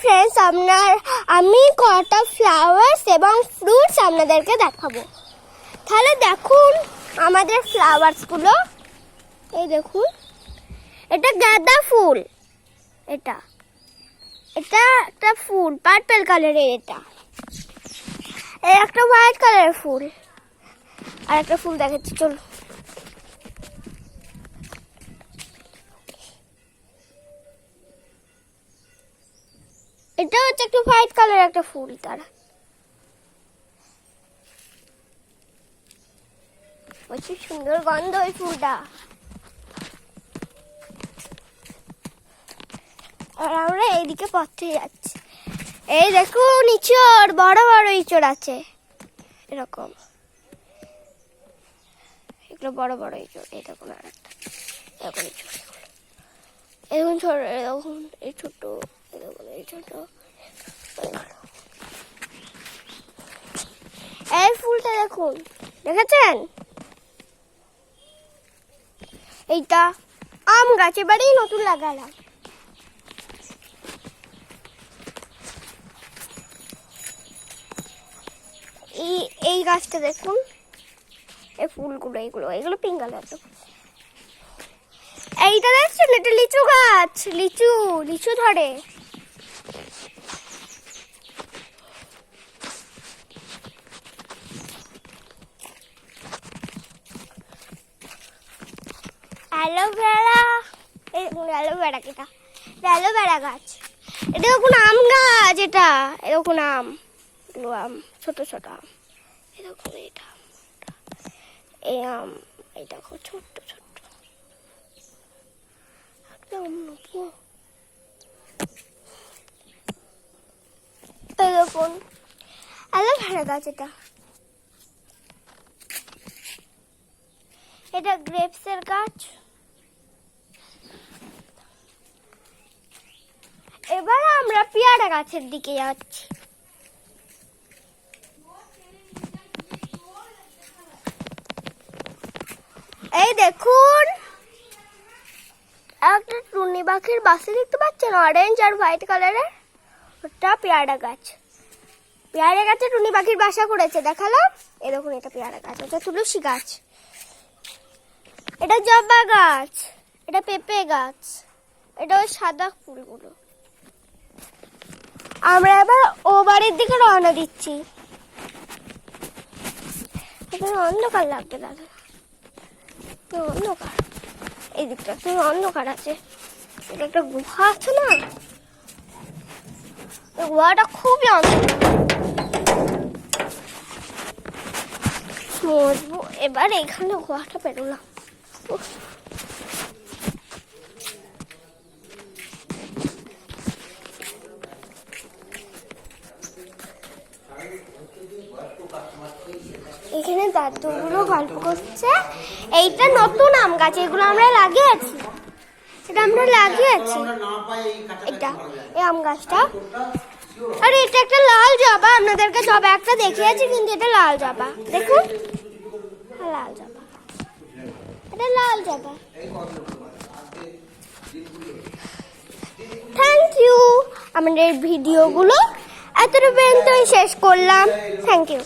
Friends আপনার, আমি কটা ফ্লাওয়ার্স এবং ফ্রুটস আপনাদেরকে দেখাবো। তাহলে দেখুন আমাদের ফ্লাওয়ার্সগুলো এই দেখুন, এটা গাঁদা ফুল। এটা এটা একটা ফুল পার্পল কালারের এটা। একটা হোয়াইট কালারের ফুল। আর একটা ফুল দেখাচ্ছি চলো এটা হচ্ছে একটা হোয়াইট কালার একটা ফুল তার প্রচুর সুন্দর গন্ধ ওই ফুলটা। আর আমরা এইদিকে পথে যাচ্ছি। এই দেখুন ইঁচড় বড় বড় ইঁচড় আছে। এরকম। এগুলো বড় বড় ইঁচড়, এই দেখুন আর একটা। এরকম ইঁচড়। এরকম ছোট, এরকম, এই ছোট, এরকম, এই ছোট। এই ফুলটা দেখুন। দেখেছেন? এইটা আম গাছ এবারেই নতুন লাগালাম। এই এই গাছটা দেখুন। এই ফুলগুলো এইগুলো এগুলো পিঙ্ক কালার এইটা দেখছেন? এটা লিচু গাছ। লিচু লিচু ধরে। অ্যালোভেরা অ্যালোভেরা অ্যালোভেরা গাছ। এটা দেখুন আম এরকম আম। আম এরকম এটা। এই আম ছোট্ট ছোট্ট। গাছ এটা। এটা গ্রেপসের গাছ। এবার আমরা পেয়ারা গাছের দিকে যাচ্ছি। এই দেখুন, একটা টুনি পাখির বাসে দেখতে পাচ্ছেন? অরেঞ্জ আর হোয়াইট কালারের ওটা পেয়ারা গাছ। পেয়ারা গাছে টুনি পাখির বাসা করেছে, দেখালাম। এই দেখুন, এটা পেয়ারা গাছ ওটা তুলসী গাছ। এটা জবা গাছ, এটা পেঁপে গাছ, এটা ওই সাদা ফুলগুলো। আমরা এবার ও বাড়ির দিকে রওনা দিচ্ছি। অন্ধকার লাগবে দাদা। অন্ধকার। এই দিকটা তো অন্ধকার আছে। এটা একটা গুহা আছে না? গুহাটা খুবই অন্ধকার। মজবু এবার এখানে গুহাটা পেরোলাম। দাদুগুলো গল্প করছে। এইটা নতুন আম গাছ, এগুলো আমরা লাগিয়েছি। এটা আমরা লাগিয়েছি। এটা, এই আম গাছটা। আর, এটা একটা লাল জবা, আপনাদেরকে জবা একটা দেখিয়েছি, কিন্তু এটা লাল জবা। দেখুন। লাল জবা। এটা লাল জবা। থ্যাংক ইউ আমাদের ভিডিওগুলো এতটা পর্যন্তই শেষ করলাম। Thank you